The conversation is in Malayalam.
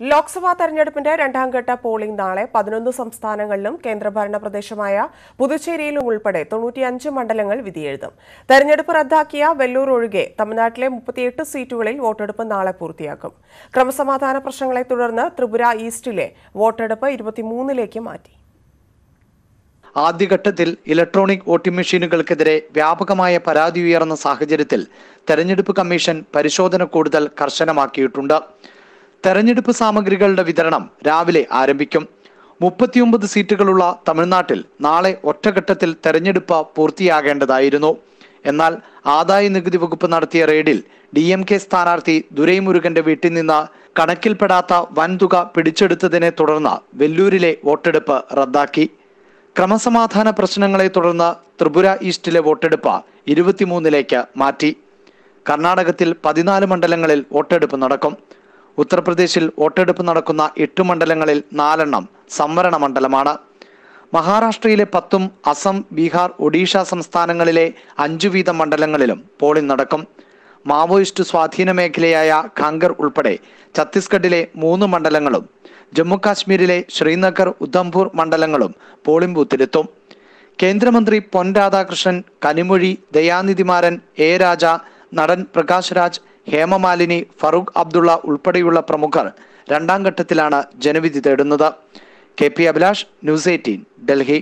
ലോക്സഭാ തെരഞ്ഞെടുപ്പിന്റെ രണ്ടാം ഘട്ട പോളിംഗ് നാളെ പതിനൊന്ന് സംസ്ഥാനങ്ങളിലും കേന്ദ്രഭരണ പ്രദേശമായ പുതുച്ചേരിയിലും ഉൾപ്പെടെ തൊണ്ണൂറ്റിയഞ്ച് മണ്ഡലങ്ങൾ വിധിയെഴുതും. തെരഞ്ഞെടുപ്പ് റദ്ദാക്കിയ വെല്ലൂർ ഒഴികെ തമിഴ്നാട്ടിലെ മുപ്പത്തിയെട്ട് സീറ്റുകളിൽ വോട്ടെടുപ്പ് നാളെ പൂർത്തിയാക്കും. ക്രമസമാധാന പ്രശ്നങ്ങളെ തുടർന്ന് ത്രിപുര ഈസ്റ്റിലെ വോട്ടെടുപ്പ് ഇരുപത്തിമൂന്നിലേക്ക് മാറ്റി. ആദ്യഘട്ടത്തിൽ ഇലക്ട്രോണിക് വോട്ടിംഗ് മെഷീനുകൾക്കെതിരെ വ്യാപകമായ പരാതി ഉയർന്ന സാഹചര്യത്തിൽ തെരഞ്ഞെടുപ്പ് കമ്മീഷൻ പരിശോധന കൂടുതൽ കർശനമാക്കിയിട്ടുണ്ട്. തെരഞ്ഞെടുപ്പ് സാമഗ്രികളുടെ വിതരണം രാവിലെ ആരംഭിക്കും. മുപ്പത്തിയൊമ്പത് സീറ്റുകളുള്ള തമിഴ്നാട്ടിൽ നാളെ ഒറ്റഘട്ടത്തിൽ തെരഞ്ഞെടുപ്പ് പൂർത്തിയാകേണ്ടതായിരുന്നു. എന്നാൽ ആദായ നികുതി വകുപ്പ് നടത്തിയ റെയ്ഡിൽ ഡി എം കെ സ്ഥാനാർത്ഥി ദുരൈമുരുകന്റെ വീട്ടിൽ നിന്ന് കണക്കിൽപ്പെടാത്ത വൻതുക പിടിച്ചെടുത്തതിനെ തുടർന്ന് വെല്ലൂരിലെ വോട്ടെടുപ്പ് റദ്ദാക്കി. ക്രമസമാധാന പ്രശ്നങ്ങളെ തുടർന്ന് ത്രിപുര ഈസ്റ്റിലെ വോട്ടെടുപ്പ് ഇരുപത്തിമൂന്നിലേക്ക് മാറ്റി. കർണാടകത്തിൽ പതിനാല് മണ്ഡലങ്ങളിൽ വോട്ടെടുപ്പ് നടക്കും. ഉത്തർപ്രദേശിൽ വോട്ടെടുപ്പ് നടക്കുന്ന എട്ട് മണ്ഡലങ്ങളിൽ നാലെണ്ണം സംവരണ മണ്ഡലമാണ്. മഹാരാഷ്ട്രയിലെ പത്തും അസം ബീഹാർ ഒഡീഷ സംസ്ഥാനങ്ങളിലെ അഞ്ചു വീതം മണ്ഡലങ്ങളിലും പോളിംഗ് നടക്കും. മാവോയിസ്റ്റ് സ്വാധീന മേഖലയായ ഖാങ്കർ ഉൾപ്പെടെ ഛത്തീസ്ഗഡിലെ മൂന്ന് മണ്ഡലങ്ങളും ജമ്മു കാശ്മീരിലെ ശ്രീനഗർ ഉധംപൂർ മണ്ഡലങ്ങളും പോളിംഗ് ബൂത്തിലെത്തും. കേന്ദ്രമന്ത്രി പൊൻ രാധാകൃഷ്ണൻ കനിമൊഴി ദയാനിധിമാരൻ എ രാജ നടൻ പ്രകാശ് രാജ് ഹേമമാലിനി ഫറൂഖ് അബ്ദുള്ള ഉൾപ്പെടെയുള്ള പ്രമുഖർ രണ്ടാം ഘട്ടത്തിലാണ് ജനവിധി തേടുന്നത്. K P Abhilash news eighteen Delhi.